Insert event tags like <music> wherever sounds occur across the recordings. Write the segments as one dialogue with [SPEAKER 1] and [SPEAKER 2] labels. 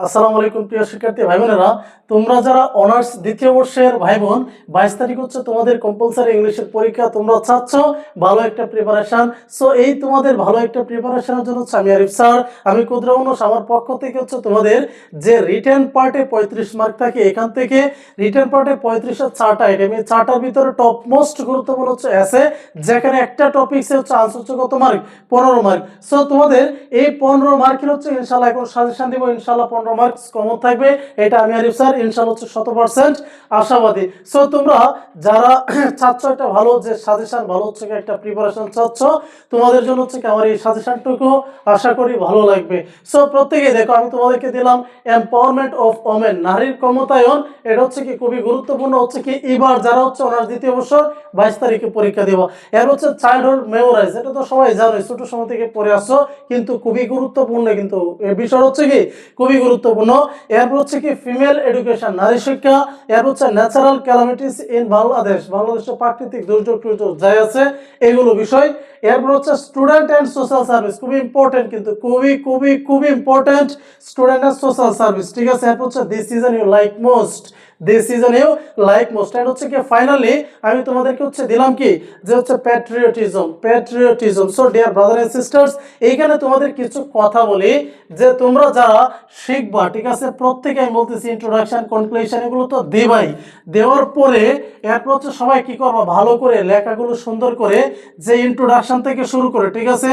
[SPEAKER 1] আসসালামু আলাইকুম প্রিয় শিক্ষার্থী তোমরা যারা অনার্স দ্বিতীয় বর্ষের ভাই বোন বাইশ তারিখ হচ্ছে তোমাদের কম্পালসারি ইংলিশের পরীক্ষা, তোমরা ভালো একটা সো এই তোমাদের ভালো একটা হচ্ছে আমি আমার পক্ষ থেকে হচ্ছে তোমাদের যে রিটার্ন পার্টে পঁয়ত্রিশ মার্ক থাকে এখান থেকে রিটার্ন পার্টে পঁয়ত্রিশের চারটা আইটেম এই চারটার ভিতরে টপ মোস্ট গুরুত্বপূর্ণ হচ্ছে এসে যেখানে একটা টপিক্সে হচ্ছে আনসার কত মার্ক পনেরো মার্ক সো তোমাদের এই পনেরো মার্কের হচ্ছে ইনশাল্লাহ এখন সাজেশন দিব ইনশাল্লাহ পনেরো মার্কস কমন থাকবে। এটা আমি আরিফ স্যার ইনশাল্লাহ হচ্ছে শত পার্সেন্ট আশাবাদী। সো তোমরা যারা <clears throat> চাচ্ছ একটা ভালো যে সাজেশন ভালো হচ্ছে একটা প্রিপারেশন চাচ্ছ, তোমাদের জন্য হচ্ছে কি আমার এই সাজেশনটুকু আশা করি ভালো লাগবে। সো প্রত্যেকেই দেখো, আমি তোমাদেরকে দিলাম এম্পাওয়ারমেন্ট অফ ওমেন নারীর ক্ষমতায়ন। এটা হচ্ছে কি খুবই গুরুত্বপূর্ণ, হচ্ছে কি এবার যারা হচ্ছে অনার্স দ্বিতীয় বছর বাইশ তারিখে পরীক্ষা দেওয়া এর হচ্ছে চাইল্ডহুড মেমোরাইজ এটা তো সবাই জানো ছোট সময় থেকে পড়ে আসছো কিন্তু খুবই গুরুত্বপূর্ণ কিন্তু এর বিষয় হচ্ছে কি খুবই গুরুত্বপূর্ণ। এরপর হচ্ছে কি ফিমেল এডুকেশন নারী শিক্ষা এর হচ্ছে ন্যাচারাল ক্যালামিটিস ইন বাংলাদেশ বাংলাদেশের প্রাকৃতিক দুর্যোগ টুর্যোগ যাই আছে এগুলো বিষয়। এরপর হচ্ছে স্টুডেন্ট অ্যান্ড সোশ্যাল সার্ভিস খুবই ইম্পর্টেন্ট কিন্তু, খুবই খুবই খুবই important student and social service ঠিক আছে? এরপর হচ্ছে this season you like most this season you like most and হচ্ছে কি ফাইনালি আমি তোমাদেরকে হচ্ছে দিলাম কি, যে হচ্ছে patriotism patriotism so dear brother and sisters এইখানে তোমাদের কিছু কথা বলি, যে তোমরা যারা শিখবা, ঠিক আছে? প্রত্যেকে আমি বলতেছি ইন্ট্রোডাকশন কনক্লুশন এগুলো তো দেবাই। দেওয়ার পরে এরপর হচ্ছে সবাই কি করবা? ভালো করে লেখাগুলো সুন্দর করে যে ইন্ট্রোডাকশন থেকে শুরু করে, ঠিক আছে?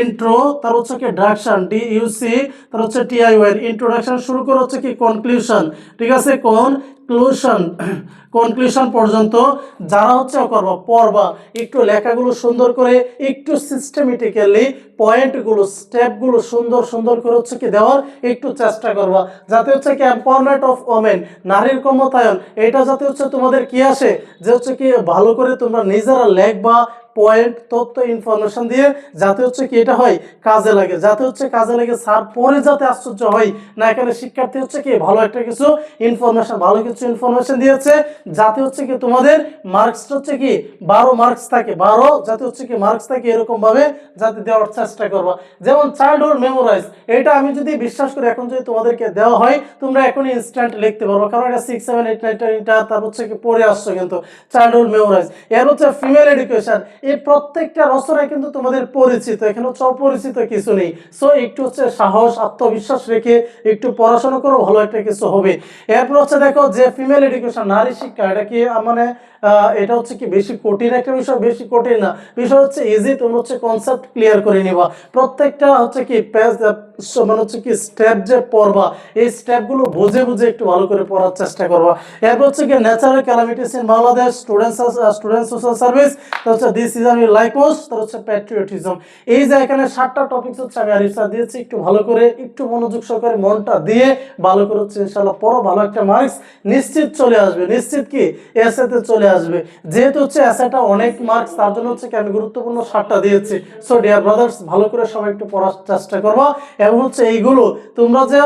[SPEAKER 1] ইন্ট্রো তার হচ্ছে কি ডাকশন ডি ইউসি তার হচ্ছে টিআইওয়াই ইন্ট্রোডাকশন শুরু করে হচ্ছে কি কনক্লুশন ঠিক আছে? কোন? কনক্লুশন কনক্লুশন <clears throat> পর্যন্ত যারা হচ্ছে করবা পড়বা একটু লেখাগুলো সুন্দর করে, একটু সিস্টেমেটিক্যালি পয়েন্টগুলো স্টেপগুলো সুন্দর সুন্দর করে হচ্ছে কি দেওয়ার একটু চেষ্টা করবা। যাতে হচ্ছে কি এম্পাওয়ারমেন্ট অফ ওমেন নারীর ক্ষমতায়ন, এটা যাতে হচ্ছে তোমাদের কি আসে? যে হচ্ছে কি ভালো করে তোমরা নিজেরা লেখবা পয়েন্ট, তথ্য ইনফরমেশন দিয়ে যাতে হচ্ছে কি এটা হয়, কাজে লাগে। যাতে হচ্ছে কাজে লাগে, স্যার পরে যাতে আশ্চর্য হয় না, এখানে শিক্ষার্থী হচ্ছে কি, ভালো একটা কিছু ইনফরমেশন ভালো কিছু ইনফরমেশন দিয়েছে। যাতে হচ্ছে কি তোমাদের মার্কসটা হচ্ছে কি, বারো মার্কস থাকে। বারো, যাতে হচ্ছে কি মার্কস থাকে এরকম ভাবে যাতে দেওয়ার চেষ্টা করবা। যেমন চাইল্ডহুড মেমোরাইজ এটা আমি যদি বিশ্বাস করি, এখন যদি তোমাদেরকে দেওয়া হয়, তোমরা এখনই ইনস্ট্যান্ট লিখতে পারব। কারণ এটা six seven eight nine ten তার হচ্ছে কি পড়ে আসছো কিন্তু। চাইল্ডহুড মেমোরাইজ এর হচ্ছে ফিমেল এডুকেশন এই প্রত্যেকটা রচনা কিন্তু তোমাদের পরিচিত, এখানে হচ্ছে অপরিচিত কিছু নেই। সো একটু হচ্ছে সাহস, আত্মবিশ্বাস রেখে একটু পড়াশোনা করো, ভালো একটা কিছু হবে। এরপর হচ্ছে দেখো যে ফিমেল এডুকেশন নারী শিক্ষা, এটা কি মানে এটা হচ্ছে কি বেশি কঠিন একটা বিষয়? বেশি কঠিন না। বিষয় হচ্ছে ইজি তোমরা হচ্ছে কনসেপ্ট ক্লিয়ার করে নিবা। প্রত্যেকটা হচ্ছে কি মানে হচ্ছে কি স্টেপ যে পড়বা, এই স্টেপগুলো বুঝে বুঝে একটু ভালো করে পড়ার চেষ্টা করবা। এরপর হচ্ছে কি natural calamities in Bangladesh students student social service হচ্ছে দিস ইজ আমি লাইকোস তার হচ্ছে প্যাট্রিয়টিজম এই যে এখানে সাতটা টপিকস হচ্ছে, আমি আরিফা দিয়েছি, একটু ভালো করে, একটু মনোযোগ সহকারে মনটা দিয়ে ভালো করে হচ্ছে ইনশাল্লাহ পড়ো, ভালো একটা মার্কস নিশ্চিত চলে আসবে। নিশ্চিত কি? এসএতে চলে আসবে। যেহেতু হচ্ছে এসএটা অনেক মার্কস তার জন্য হচ্ছে কি আমি গুরুত্বপূর্ণ সাতটা দিয়েছি। সো ডিয়ার ব্রাদার্স ভালো করে সবাই একটু পড়ার চেষ্টা করবা। এবং হচ্ছে এইগুলো। তোমরা যে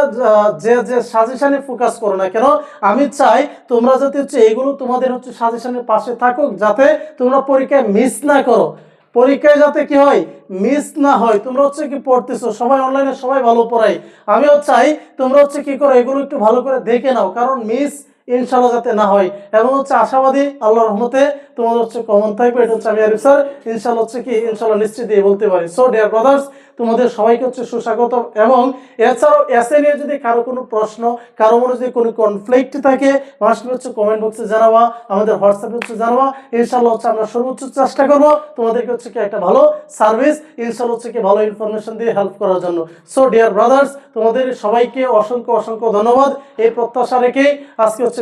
[SPEAKER 1] যে যে সাজেশনে ফোকাস করো না কেন, আমি চাই তোমরা যাতে হচ্ছে এইগুলো তোমাদের হচ্ছে সাজেশনের পাশে থাকুক, যাতে তোমরা পরীক্ষায় মিস না করো। পরীক্ষায় যাতে কি হয় মিস না হয়। তোমরা হচ্ছে কি পড়তেছো? সবাই অনলাইনে সবাই ভালো পড়াই আমিও চাই তোমরা হচ্ছে কি করো, এগুলো একটু ভালো করে দেখে নাও। কারণ মিস ইনশাল্লাহ যাতে না হয়। এবং হচ্ছে আশাবাদী, আল্লাহর রহমতে তোমাদের হচ্ছে কমন থাকবে এটা হচ্ছে আমি আরিফ স্যার ইনশাল্লাহ হচ্ছে কি ইনশাল্লাহ নিশ্চিত দিয়ে বলতে পারি। সো ডিয়ার ব্রাদার্স তোমাদের সবাইকে হচ্ছে সুস্বাগত এবং এছাড়াও এসে নিয়ে যদি কারও কোনো প্রশ্ন, কারও মনে যদি কোনো কনফ্লিক্ট থাকে, মাসকে হচ্ছে কমেন্ট বক্সে জানাবা, আমাদের হোয়াটসঅ্যাপে হচ্ছে জানাবা। ইনশাল্লাহ হচ্ছে আমরা সর্বোচ্চ চেষ্টা করব তোমাদেরকে হচ্ছে কি একটা ভালো সার্ভিস ইনশাল্লাহ হচ্ছে কি ভালো ইনফরমেশন দিয়ে হেল্প করার জন্য। সো ডিয়ার ব্রাদার্স তোমাদের সবাইকে অসংখ্য অসংখ্য ধন্যবাদ। এই প্রত্যাশা রেখেই আজকে হচ্ছে